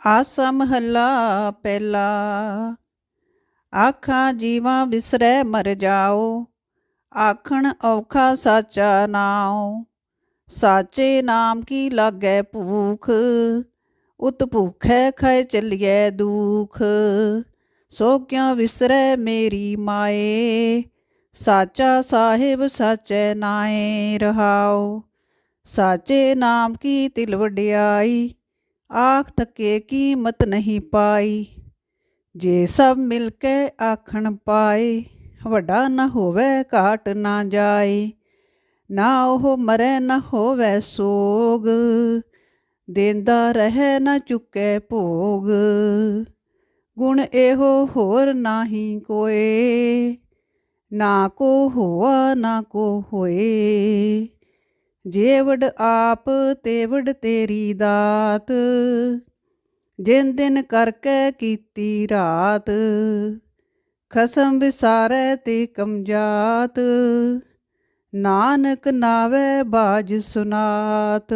ਆਸਾ ਮਹੱਲਾ ਪਹਿਲਾ। ਆਖਾਂ ਜੀਵਾਂ ਵਿਸਰੈ ਮਰ ਜਾਓ, ਆਖਣ ਔਖਾ ਸਾਚਾ ਨਾਉ। ਸਾਚੇ ਨਾਮ ਕੀ ਲਾਗੈ ਭੂਖ, ਉਤ ਭੂਖੈ ਖੈ ਚੱਲੀਐ ਦੁਖ। ਸੋ ਕਿਉ ਵਿਸਰੈ ਮੇਰੀ ਮਾਏ, ਸਾਚਾ ਸਾਹਿਬ ਸਾਚੈ ਨਾਏ ਰਹਾਉ। ਸਾਚੇ ਨਾਮ ਕੀ ਤਿਲ ਵਡਿਆਈ ਆਖ ਤੱਕੇ ਕੀਮਤ ਨਹੀਂ ਪਾਈ। ਜੇ ਸਭ ਮਿਲ ਕੇ ਆਖਣ ਪਾਏ, ਵੱਡਾ ਨਾ ਹੋਵੇ ਘਾਟ ਨਾ ਜਾਏ। ਨਾ ਉਹ ਮਰੇ ਨਾ ਹੋਵੇ ਸੋਗ, ਦੇਂਦਾ ਰਹੇ ਨਾ ਚੁੱਕੇ ਭੋਗ। ਗੁਣ ਇਹੋ ਹੋਰ ਨਾਹੀ ਕੋਏ, ਨਾ ਕੋ ਹੋਆ ਨਾ ਕੋ ਹੋਏ। ਜੇਵੜ ਆਪ ਤੇਵੜ ਤੇਰੀ ਦਾਤ, ਜਿਨ ਦਿਨ ਕਰਕੇ ਕੀਤੀ ਰਾਤ, ਖਸਮ ਵਿਸਾਰੈ ਤੇ ਕਮਜਾਤ, ਨਾਨਕ ਨਾਵੇ ਬਾਜ ਸੁਨਾਤ।